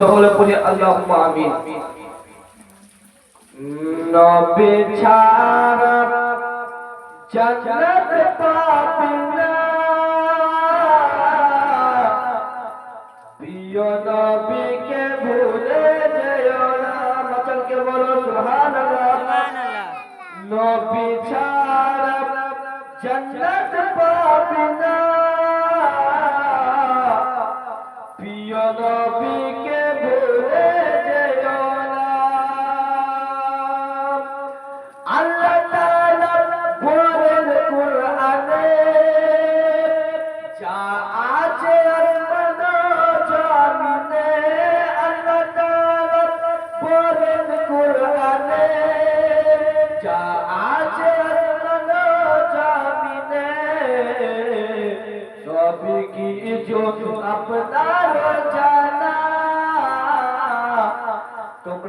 সকলে পড়ি আল্লাহুম্মা আমিন। নবী ছাড়া জান্নাত পাবি না। বলো নবী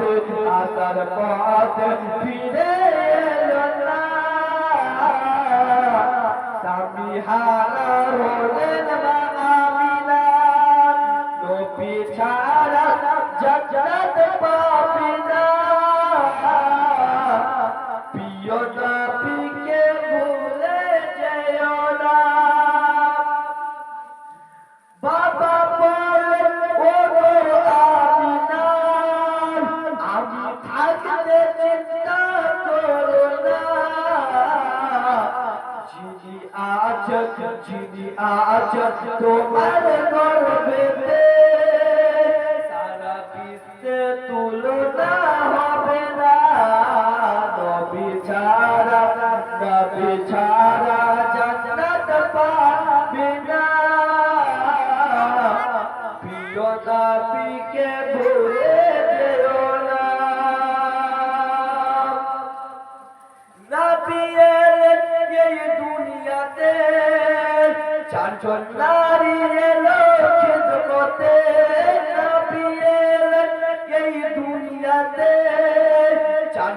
পথ আসার পথ ফিরে স্বামী হারা হলেন আমিনা নবী ছাড়া জান্নাত পাবি প্রিয় যিনি আছেন তোমার গর্বেতে সারা বিশ্বে তুলনা হবে না। নবী ছাড়া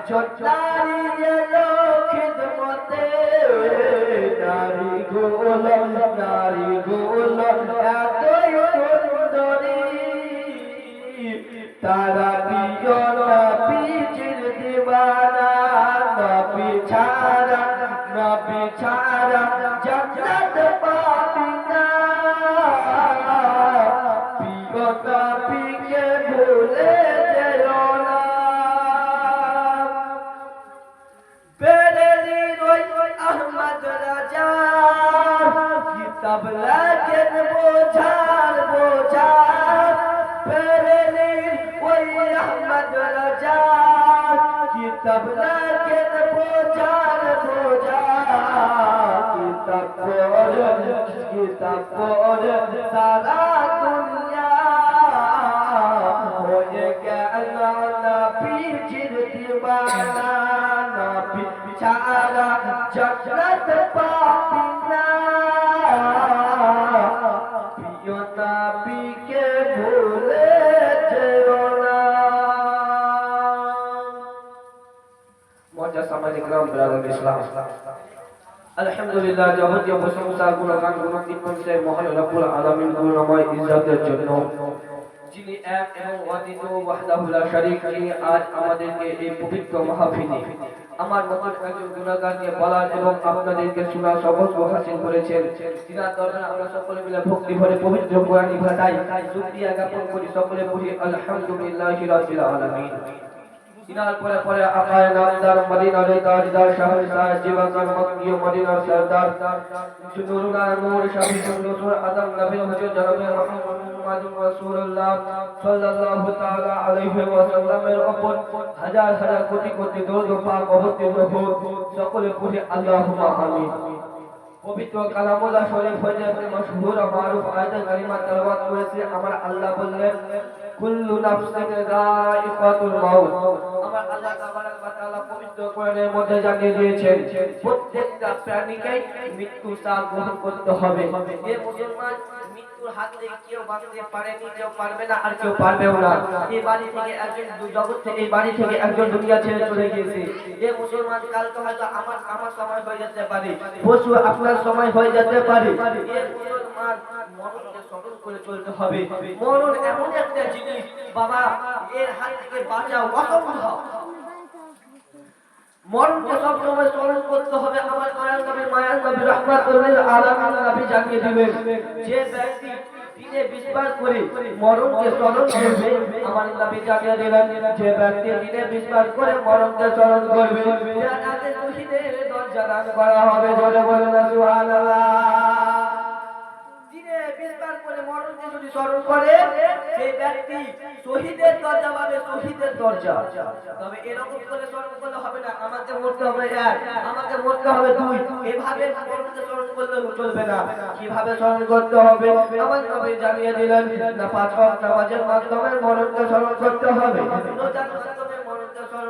চারজন কিতাব লেখেন বোঝার বোঝা কিতাব পড়ে কিতাব পড়ে সারা দুনিয়া হয়ে গেল নবীজির দিওয়ানা নবী আলহামদুলিল্লাহ, যাবতীয় প্রশংসা, গুণগান, গুণাতীত মানুষের মহান রব্বুল আলামিন গুণময় ইজ্জতের জন্য। যিনি এক এবং অদ্বিত ওয়াহদাহু লা যিনি আজ আমাদেরকে এই পবিত্র মাহফিলে আমার মতন একজন গুণাগার বলার এবং আপনাদেরকে শোনার সৌভাগ্য হাসিল করেছেন। যিনার দরবারে আমরা সকলে মিলে ভক্তি ভরে পবিত্র কোরআনী ভাষায় শুকরিয়া জ্ঞাপন করি, সকলে বলি আলহামদুলিল্লাহি রাব্বিল আলামিন। ইনার পরে পরে আকায় নামদার মদিনার তাজদার শাহর শাহ জীবন মক্কি মদিনার সরদার। নুরুল্লাহ নূর শাহি সুন্দর আদম নবী হযরত জনাবে মুহাম্মদ রাসূলুল্লাহ সাল্লাল্লাহু তাআলা আলাইহি ওয়াসাল্লামের উপর হাজার হাজার কোটি কোটি দরুদ ও পাক অবতীর্ণ হোক, সকলে পড়ে আল্লাহুম্মা আমিন। পবিত্র কালামুল্লাহ শরীফ হয়ে মশহুর মারুফ আয়াত কারিমা তেলাওয়াত করেছে। আমার আল্লাহ বললেন, কুল্লু নাফসিন যায়িকাতুল মাউত। আল্লাহ তাবারাক ওয়া তাআলা পবিত্র কোরআনের মধ্যে জানিয়ে দিয়েছেন প্রত্যেকটা প্রাণীকে মৃত্যু তার গ্রহণ করতে হবে। এ মুসলমান মৃত্যুর হাত থেকে কেউ বাঁচতে পারেনি, কেউ পারবে না আর কেউ পারবেও না। এই বাড়ি থেকে একজন জগৎ থেকে, এই বাড়ি থেকে একজন দুনিয়া ছেড়ে চলে গিয়েছে। এ মুসলমান, কালকে হয়তো আমার আমার সময় হয়ে যেতে পারে পশু আপনার সময় হয়ে যেতে পারে। এ মুসলমান মরণকে স্মরণ করে চলতে হবে। মরণ এমন একটা জিনিস, বাবা, এর হাত থেকে বাঁচাও, অসম্ভব। মরণকে সব স্মরণ করতে হবে। আমার মায়ার নবী মায়ার নবী রহমাতুল্লাহ আলামিন নবী জানিয়ে দিবেন। যে ব্যক্তি দিনে বিশ্বাস করে মরণকে স্মরণ করবে, আমার নবী জানিয়ে দিলেন যে ব্যক্তি দিনে বিশ্বাস করে মরণকে স্মরণ করবে জান্নাতে শহীদের দরজা দান করা হবে। জোরে বলে না, সুবহানাল্লাহ। করে সেই ব্যক্তি শহীদের দরজা পাবে, শহীদের দরজা। তবে এরকম করে স্মরণ করলে হবে না মরতে হবে এক মরতে হবে দুই। এভাবে স্মরণ করলে চলবে না। কীভাবে স্মরণ করতে হবে? আমার নবী জানিয়ে দিলেন, না পাঁচ নামাজের মাধ্যমে মরণকে স্মরণ করতে হবে।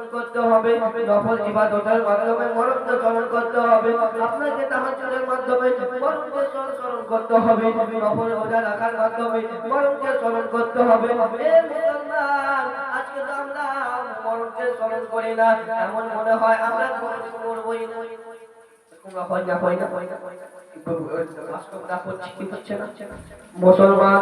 স্মরণ করতে হবে নফল ইবাদতের মাধ্যমে মরণকে স্মরণ করতে হবে আপনাকে তাহাজ্জুদের মাধ্যমে মরণকে স্মরণ করতে হবে নফল রোজা রাখার মাধ্যমে মরণকে স্মরণ করতে হবে এ মুসলমান আজকে তো আমরা মরণকে স্মরণ করি না এমন মনে হয় আমরা কোনোদিন মরবই হয় হয় হয় না মুসলমান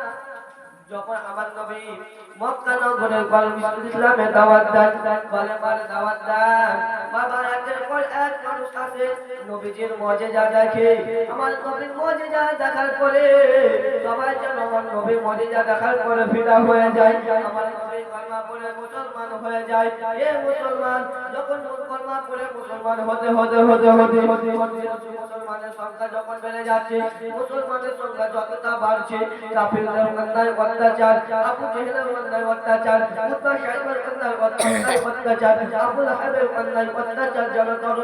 যখন আমার নবী মক্কা নগরে কলম ইসলামে দাওয়াত দেন কলেমার দাওয়াত দেন বাবা একের অত্যাচার আবু জেহেলের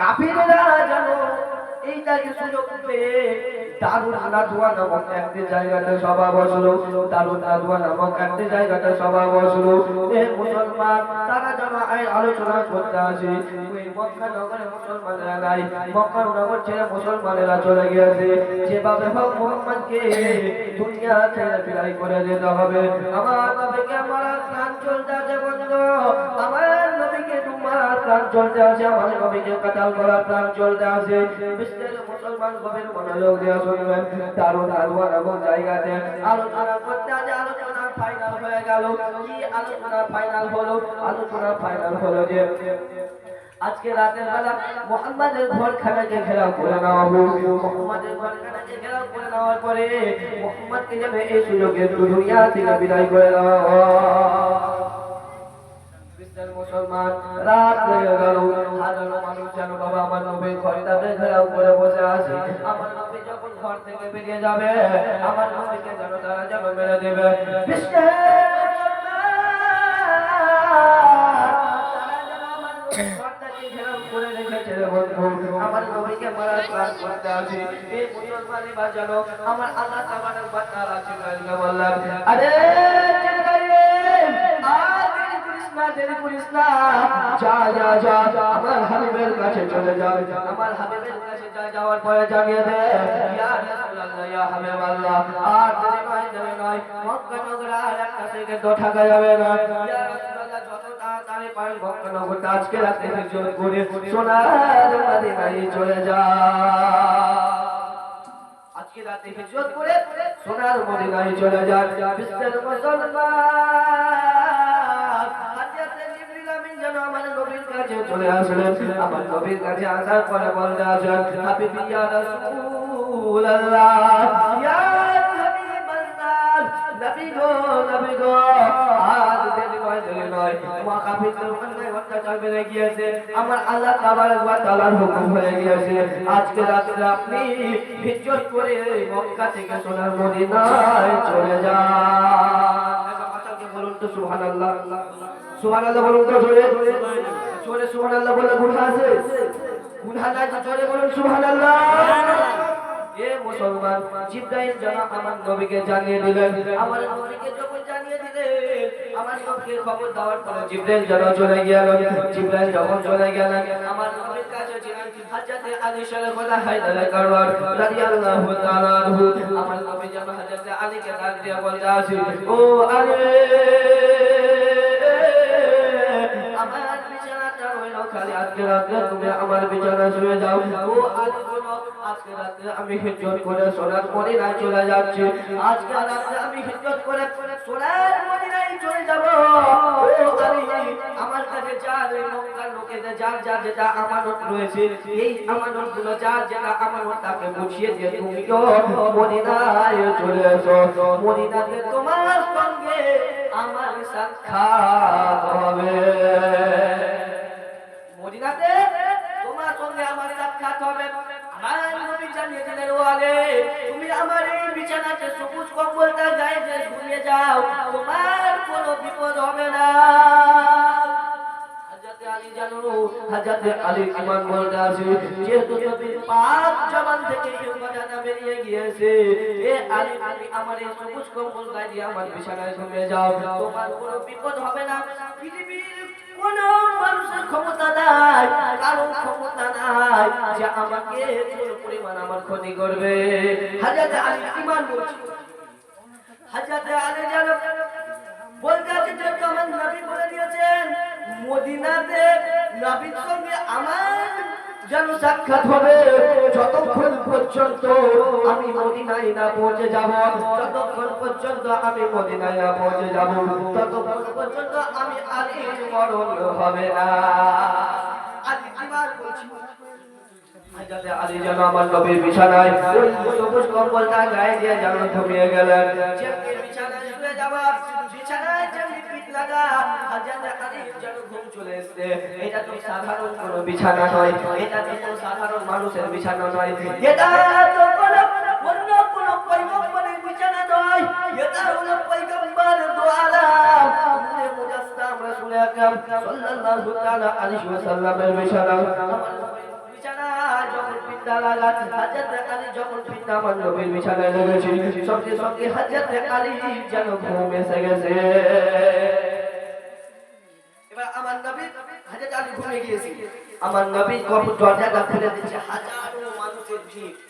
কাফিররা যেন এইটাকে সুযোগ পেয়ে দারুণ নাদুয়া নামক একটি জায়গাতে সভা বসল। নামক একটি জায়গাতে সভা বসল। তারা আলোচনা করতে আসে। ওই মক্কা নগরে মুসলমানেরা নাই, মক্কা নগর ছেড়ে মুসলমানেরা চলে গিয়েছে। যেভাবে হোক মোহাম্মদকে দুনিয়া ছেড়ে বিদায় করে দিতে হবে। আমার নবীকে মারা প্রাণ চলতে আছে বন্ধু। আমার নবীকে তোমার প্রাণ চলতে আছে আমার নবীকে কাতাল করার প্রাণ চলতে আছে। বিশ্বের মুসলমান গভীর মনোযোগ দিয়ে শুনবেন দারুণ আলোয়ার এমন জায়গাতে আলোচনা করতে আছে, আলোচনা ফাইনাল হয়ে গেল। কি আলোচনা ফাইনাল হলো? আলোচনা ফাইনাল হলো যে, আজকে রাতের বেলা মোহাম্মদের ঘরখানাকে ঘেরাও করে নেওয়া হলো মোহাম্মদের ঘরখানাকে ঘেরাও করে নেওয়ার পরে মোহাম্মদকে যাবে এই সুযোগে দুনিয়া থেকে বিদায় করে দেওয়া। মুসলমান, রাত হয়ে গেল। হাজারো মানুষ যেন বাবা আমার নবীর ঘরটাতে ঘেরাও করে বসে আছে। আমার নবী যখন ঘর থেকে বেরিয়ে যাবে, আমার নবীকে যেন তারা যেন মেরে দেবে। বিশ্বের আমার নবীকে মারার প্ল্যান করতে আছে। এই মুসলমানি বাজানো আমার আল্লাহ তাবারক ওয়া তাআলা জিবরাইলকে বললেন, আরে জিবরাইল আর দেরি করিস না যা যা যা যা, আমার হাবিবের কাছে চলে যা। আমার হাবিবের কাছে যা যাওয়ার পরে জানিয়ে দে। ইয়া রাসূলুল্লাহ ইয়া আর মক্কা আর থাকা যাবে না। আজকে রাতে হিজরত করে সোনার মদিনায় চলে যা। সোনার চলে যান বিশ্বের মুসলমান চলে আসলেন। আমার নবীর কাছে আসার পরে বলতে আসেন হাবিবি ইয়া রাসূলুল্লাহ? আমার আল্লাহ তাবারক হুকুম হয়ে গিয়েছে। আজকে রাতে আপনি করে মক্কা থেকে সোনার মদিনায় চলে যান। বলুন তো বলুন তো জোরে সুবহানাল্লাহ বলে গুনাহ আছে। গুনাহ নাই তো জোরে বলুন সুবহানাল্লাহ। এ মুসলমান জিব্রাইল যেন আমার নবীকে জানিয়ে দিলেন। আমার নবীকে যখন জানিয়ে দিলেন আমার নবীকে খবর দেওয়ার পরে জিব্রাইল যেন চলে গেলেন জিব্রাইল যখন চলে গেলেন আমার নবীর কাছে ছিলেন হযরতে আলী শরীফুল্লাহ হায়দার কারওয়ার রাদিয়াল্লাহু তাআলা আনহু। আমার নবী যেন হযরতে আলীকে ডাক দিয়ে বলতে আছে ও আলী! খালি আজকে রাতে তুমি আমার বিছানা শুয়ে যাও। ও আজকে রাতে আমি হিজরত করে সোনার মদিনায় চলে যাচ্ছি। আজকে রাতে আমি হিজরত করে সোনার মদিনায় চলে যাব। ও আলী আমার কাছে যার মক্কার লোকেদের, যার যার যেটা আমানত রয়েছে, এই আমানতগুলো যার যেটা আমানত, তাকে বুঝিয়ে দিয়ে তুমিও মদিনায় চলে এসো। মদিনাতে তোমার সঙ্গে আমার সাক্ষাৎ হবে। মদিনাতে তোমার সঙ্গে আমার সাক্ষাৎ হবে। আমার নবী জানিয়ে দিলেন, ও আলে, তুমি আমার এই বিছানাতে সবুজ কম্বলটা গায়ে দিয়ে ঘুমিয়ে যাও, তোমার কোনো বিপদ হবে না। আমার বিছানায় ঘুমিয়ে যাও, তোমার কোনো বিপদ হবে না। পৃথিবীর কোন মানুষের ক্ষমতা নাই, কারও ক্ষমতা নাই যে আমাকে পরিমাণ আমার ক্ষতি করবে। হাজাতে আলী ইমান বলছি। হাজাতে আলী যেন বলতে আছে যে আমার নবী বলে দিয়েছেন, মদিনাতে নবীর সঙ্গে আমার যেন সাক্ষাৎ হবে, যতক্ষণ পর্যন্ত আমি মদিনায় না পৌঁছে যাব, যতক্ষণ পর্যন্ত আমি মদিনায় না পৌঁছে যাব, ততক্ষণ পর্যন্ত আমি আলীর মরণ হবে না। আলী যেন আমার নবীর বিছানায় কম্বলটা গায়ে দিয়ে যেন ঘুমিয়ে গেলেন। বিছানায় শুয়ে বিছানায় যেমনি পিঠ লাগা যেন ঘুম চলে এসছে। এটা তো সাধারণ কোনো বিছানা নয়, এটা তো কোনো সাধারণ মানুষের বিছানা নয়। এটা তো কোনো অন্য কোনো পয়গম্বরের বিছানা নয়, এটা হলো পয়গম্বর দো মুজাসসাম রাসূল আকরাম সাল্লাল্লাহু তাআলা আলাইহি ওয়াসাল্লামের বিছানা। বিছানা বিছানায় লেগেছে, সঙ্গে সঙ্গে হাজরত আলী যেন ঘুম এসে গেছে। এবার আমার নবী হাজরত আলী ঘুমিয়ে গিয়েছে। আমার নবী কখন দরজাটা খুলে দিচ্ছে হাজারো মানুষের ভিড়।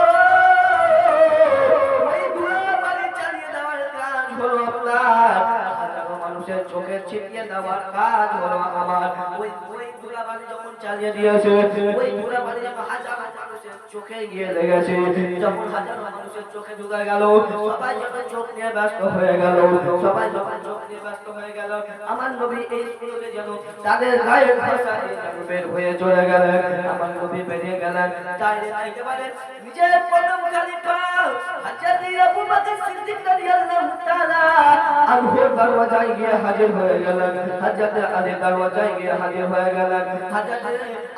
মানুষের চোখে ছিটিয়ে দেওয়ার কাজ হলো আমার। ওই ওই ধুলা যখন চালিয়ে দিয়েছে, ওই গোলাবারি যখন হাজার চোখে গিয়ে চোখে ঢুকে গেল, সবাই চোখ নিয়ে গেল চোখ নিয়ে ব্যস্ত গেল, আমার নবী দরওয়াজায় গিয়ে হাজির হয়ে গেলেন। হযরত আলী দরওয়াজায় গিয়ে হাজির হয়ে গেলেন। হযরত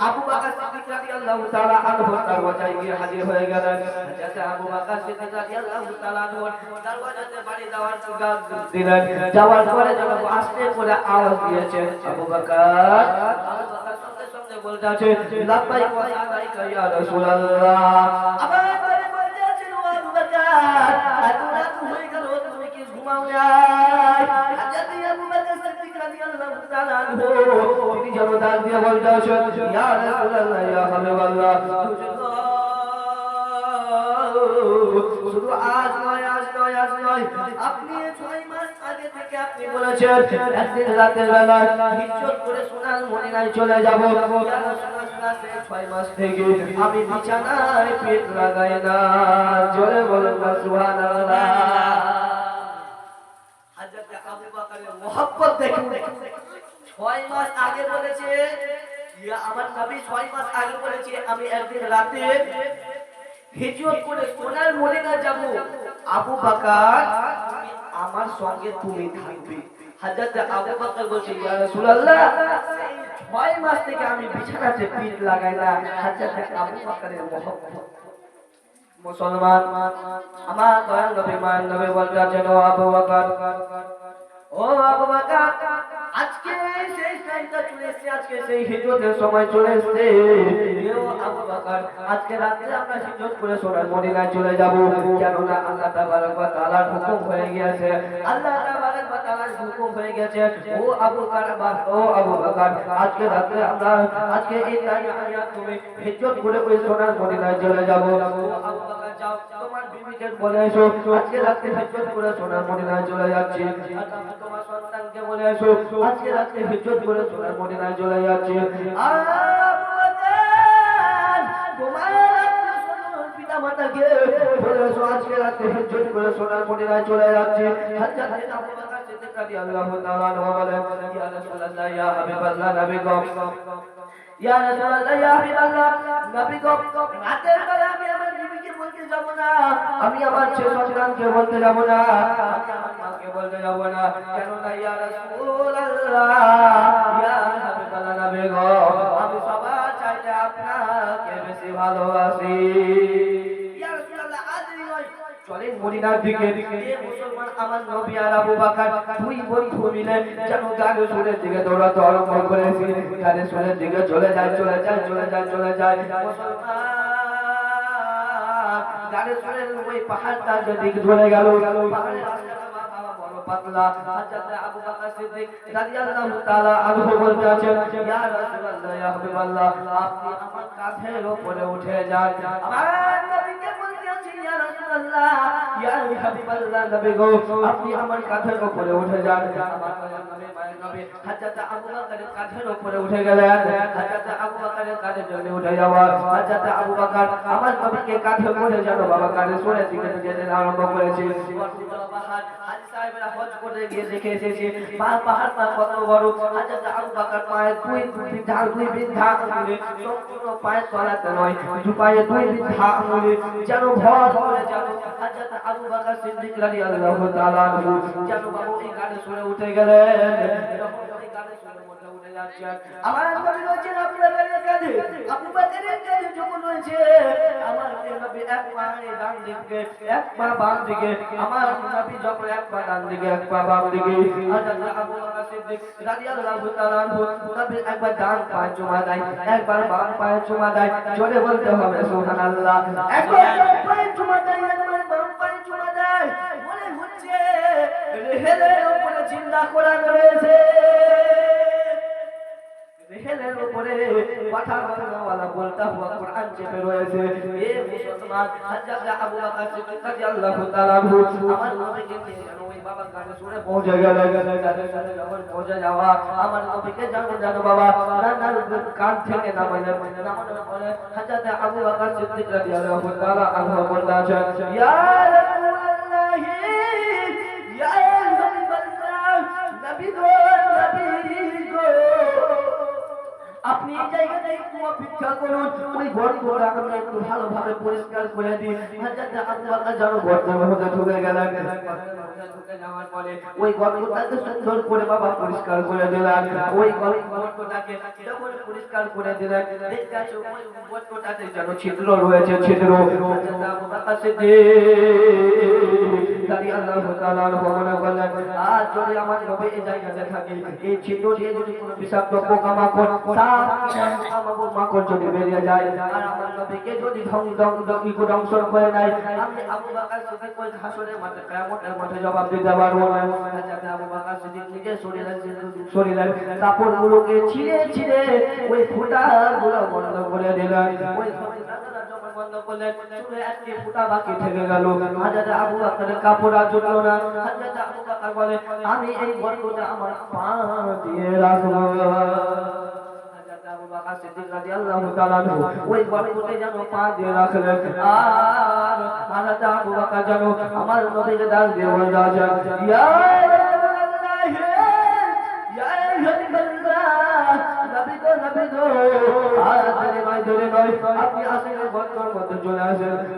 আবু বকর সিদ্দিক রাদিয়াল্লাহু তাআলা আনহুর দরওয়াজায় গিয়ে হাজির হয়ে গেলেন। হযরত আবু বকর সিদ্দিক রাদিয়াল্লাহু তাআলা দরওয়াজাতে বাড়ি দেওয়ার সুযোগ দিলেন। যাওয়ার পরে যখন আস্তে করে আওয়াজ দিয়েছেন আবু বকর। আবু বকর সঙ্গে সঙ্গে বলতে আছে, লাব্বাইক ওয়া সাদাইক ইয়া রাসূলুল্লাহ। আবার পরে বলতে আছে, ও আবু বকর এত রাত হয়ে গেল, তুমি কি ঘুমাও নাই? হযরত আবু বকর সিদ্দিক রাদিয়াল্লাহু তাআলা তিনি যেন দিয়ে বলতে আছে ইয়া রাসূলুল্লাহ, ইয়া হাবিবাল্লাহ। শুধু আজ নয় আজ নয় আজ নয় আপনি ছয় মাস আগে থেকে আপনি বলেছেন একদিন রাতের বেলা হিজ্জত করে সোনার মদিনায় চলে যাব ছয় মাস থেকে আমি বিছানায় পেট লাগাই না জোরে বলুন সুবহানাল্লাহ হযরত আবু ছয় মাস আগে বলেছে আমার নবী ছয় মাস আগে বলেছে, আমি একদিন রাতে হিজরত করে সোনার মদিনা যাব। আবু বকর, আমার সঙ্গে তুমি থাকবে। হযরত আবু বকর বলছে, ইয়া রাসূলুল্লাহ ছয় মাস থেকে আমি বিছানাতে পিঠ লাগাই না। হযরত আবু বকরের মোহাব্বত। মুসলমান, আমার দয়াল নবী, মায়ের নবী বলতে আছেন আবু বকর, ও আবু বকর, আজকে সেই আজকে সেই আমরা আজকে রাতে আমরা, আজকে এই টাইমে তুমি হিজরত করে ওই সোনার মদিনায় চলে যাব। আবু বকর যাও, তোমার বিবিকে বলে এসো। আজকে রাতে হিজরত করে সোনার মদিনায় চলে যাচ্ছি। আর তোমার সন্তানকে বলে এসো। আজকে রাতে হিজরত করে সোনার মদিনায় চলে যাচ্ছি। মাতাকে বলে এসো আমার বিবিকে বলতে যাব না, আমি আমার ছেলে সন্তানকে বলতে যাব না মাকে বলতে যাব না। কেন না ইয়া রাসূলুল্লাহ? ইয়া হাবিবাল্লাহ নবী আমি সবার চাইতে আপনাকে বেশি ভালোবাসি। ইয়া রাসূলুল্লাহ, আজ নয়, চলেন মদিনার দিকে। মুসলমান আমার নবী আর আবু বকর দুই বন্ধু মিলে যেন গাড়ি সুরের দিকে দৌড়াতে আরম্ভ করেছে। গাড়ি সুরের দিকে চলে যায় চলে যায় চলে যায় চলে যায়। মুসলমান গাড়ি সুরের ওই পাহাড়টার দিকে ধরে গেল। পাহাড়ের রাস্তাটা বড় পাতলা হযরত আবু বকর সিদ্দিক রাদিয়াল্লাহু তাআলা আনহু বলতে আছেন, ইয়া রাসূলুল্লাহ, ইয়া হাবিবাল্লাহ, আপনি আমার কাঁধের উপরে উঠে যান। আমার নবীকে বলতে আছেন রাসূলুল্লাহ ইয়া হাবিবাল্লাহ নবী গো, আপনি আমার কাঁধের উপরে উঠে যান। হযরত আবু কাঁধে করে যেন বাবা কাঁধে সরে দিকে আরম্ভ করেছে। সাহেবরা হজ করতে গিয়ে দেখে এসেছে পাহাড় পাহাড়টা কত বড়। হযরত আবু বকর পায়ে দুই বৃদ্ধা দুই বৃদ্ধা আঙুলে সম্পূর্ণ পায়ের তলাতে নয়, দু পায়ে দুই বৃদ্ধা আঙুলে যেন ভর করে যেন হযরত আবু বকর সিদ্দিক রাদিয়াল্লাহু তাআলা যেন বাবু এই গাড়ি সরে উঠে গেলেন। এরকম করে গাড়ি সরে উঠে যাচ্ছেন আমার নবী রয়েছেন আবু পা পা পা পা একবার ডান চুমা দেয়, একবার বাম পায়ে চুমা দেয়, জোরে বলতে হবে, সুবহানাল্লাহ। একবার ডান দেয়, একবার বাম পায়ে চুমা মনে হচ্ছে, রেহেলের উপরে চিন্তা করা রয়েছে। রেহেলের উপরে পাঠা বাংলাওয়ালা বলতা হুয়া কোরআন চেপে রয়েছে। এ মুসলমান হযরত আবু বকর সিদ্দিক রাদিয়াল্লাহু তাআলা আমার নবীকে যেন ওই বাবা গানে শুনে পৌঁছে গেল। গানের সাথে যখন পৌঁছে যাওয়া, আমার নবীকে জানো জানো বাবা, রান্নার কান থেকে নামাইলে নামানোর পরে হাজরত আবু বকর সিদ্দিক রাদিয়াল্লাহু তাআলা আনহু বলতেছেন, ইয়া রাসূলুল্লাহ, ইয়া হাবিবাল্লাহ নবী আপনি এই জায়গাটায় একটু করুন। ওই ভালোভাবে পরিষ্কার করে যেন মধ্যে ঢুকে গেলেন যাওয়ার পরে ওই সুন্দর করে বাবা পরিষ্কার করে দিলেন। ওই গর্তটাকে যখন পরিষ্কার করে দিলেন দেখতে ওই গর্তটাতে যেন ছিদ্র রয়েছে ছিদ্র। রাদিয়াল্লাহু তাআলা আনহু করলেন আজ যদি আমার নবী এই জায়গাতে থাকে, এই দিয়ে যদি কোনো বিষাক্ত পোকামাকড়, সাপ পোকামাকড় মাকড় যদি বেরিয়ে যায়, আর আমার নবীকে যদি ধ্বং ধ্বং ধ্বংস ধ্বংস করে নেয়, আমি আবু বকর সিদ্দিক ওই হাসরের মাঠে কিয়ামতের মাঠে জবাব দিতে পারব না। হাজরত আবু বকর সিদ্দিক নিজে শরীরের শরীরের কাপড়গুলোকে ছিঁড়ে ছিঁড়ে ওই ফুটাগুলো বন্ধ করে দিলেন। ওই যখন বন্ধ করলেন চুলে একটি ফুটা বাকি থেকে গেল। হাজরত আবু বকরের কাপড় আর জুটলো না। হাজরত আবু বকর বলে আমি এই গর্বটা আমার পা দিয়ে রাখব। হাজরত আবু বকর সিদ্দিক রাদিয়াল্লাহু তাআলা ওই গর্বতে যেন পা দিয়ে রাখলেন। আর হাজরত আবু বকর যেন আমার নবীকে ডাক দিয়ে বলতে ইয়া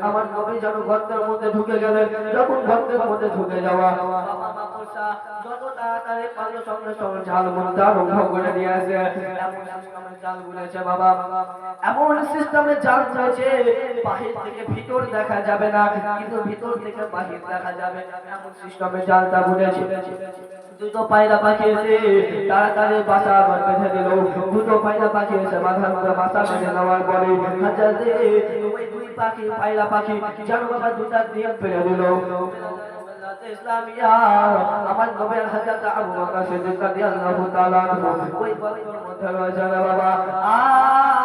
আমার নবী যেন গর্তের মধ্যে ঢুকে গেলেন, যখন গর্তের মধ্যে ঢুকে যাওয়া এমন সিস্টেমে থেকে ভিতর দেখা যাবে না, কিন্তু ভিতর থেকে বাহির দেখা যাবে। এমন সিস্টেমে জালটা বুনেছে দুটো পায়রা পাখি এসে তাড়াতাড়ি বাসা বেঁধে দিল। দুটো পায়রা পাখি এসে বাসার মধ্যে বাসা বেঁধে নেওয়ার পরে হাজার ওই দুই পাখি, পায়রা পাখি যেন বাবা দুটা দিয়ে ফেলে দিল। ইসলামিয়া, আমার নবের হাজার আবু বকর সিদ্দিক রাদিয়াল্লাহু তাআলা ওই গর্তের মধ্যে রয়েছে বাবা। ওই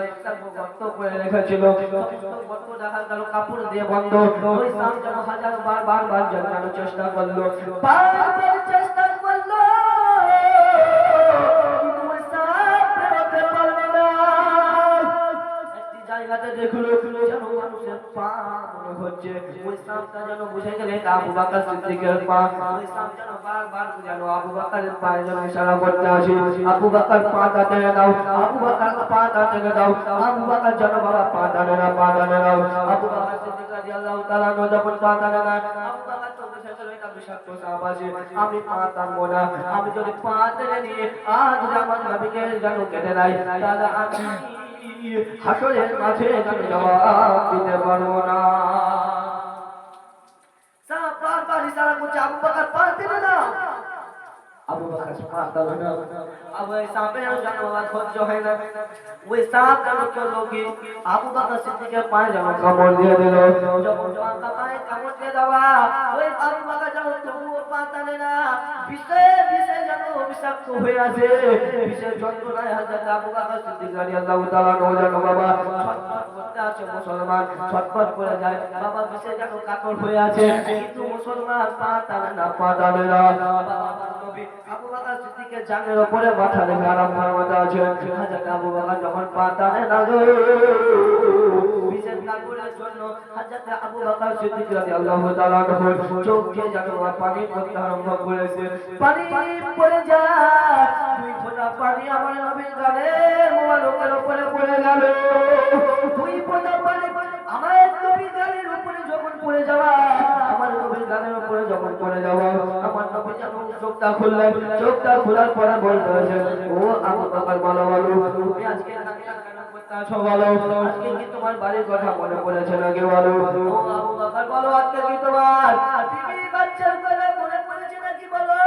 যেন চেষ্টা করল। জায়গাতে দেখল যেন মানুষের পা, মনে হচ্ছে ওই সাপটা যেন বুঝে গেলে আবু বকর সিদ্দিকের পা। ওই সাপ যেন বারবার যেন আবু বকরের পায়ে যেন ইশারা করতে আসে। আবু বকর পা টেনে দাও, আবু বকর পা টেনে দাও, আবু বকর যেন বাবা পা টানে না পা টানে দাও। আবু বকর সিদ্দিক রাদিয়াল্লাহু তাআলা যখন পা টানে না আবু বকর তো বুঝে গেল এটা বিষাক্ত সাপ আছে। আমি পা টানবো না, আমি যদি পা টেনে নিয়ে আজ আমার নবীকে যেন কেটে নাই তাহলে আমি হাসরের মাঝে আমি জবাব দিতে পারব না। সাপ বারবার ইশারা করছে, আবু বকর পার দিবে না। আবু বকর পা দিবে না আবু যেন আমার সহ্য হয় না। ওই সাপ যেন চলল আবু বকর সিদ্দিকের পায়ে যেন কামড় দিয়ে দিল। যখন পাকা পায়ে কামড় দিয়ে দেওয়া, ওই আবু বকর যেন তবুও পা না, বিষে বিষে যেন বিষাক্ত আছে বিষের যন্ত্রণায় হাজার আবু বকর সিদ্দিক রাদিয়াল্লাহু তাআলা আনহু যেন বাবা ছটফট করতে আছে মুসলমান ছটফট করে যায়। বাবা বিষে কাতর হয়ে আছে কিন্তু মুসলমান পা টানে না, পা টানে না। পানি পড়তে আরম্ভ পড়ে যায় পানি আমার নবীর গালে। আমার যখন পড়ে যাওয়া, আমার আজকে তোমার বাড়ির কথা মনে পড়েছে নাকি বলো? ও আবু বলো, আজকে তোমার বিবির বাচ্চার কথা মনে বলো?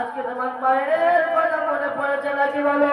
আজকে তোমার মায়ের কথা মনে পড়েছে নাকি বলো?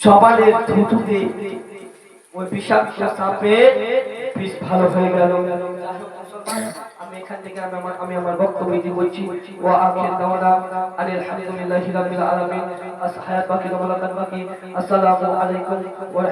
সবালে থুতুতে ওই বিষাক্ত সাপে বিষ ভালো হয়ে গেল। আমি এখান থেকে আমি আমার আমি আমার বক্তব্য দিয়ে বলছি। ও আখির দাওয়ানা আলহামদুলিল্লাহি রাব্বিল আলামিন। বাকি আসসালামু আলাইকুম ওয়া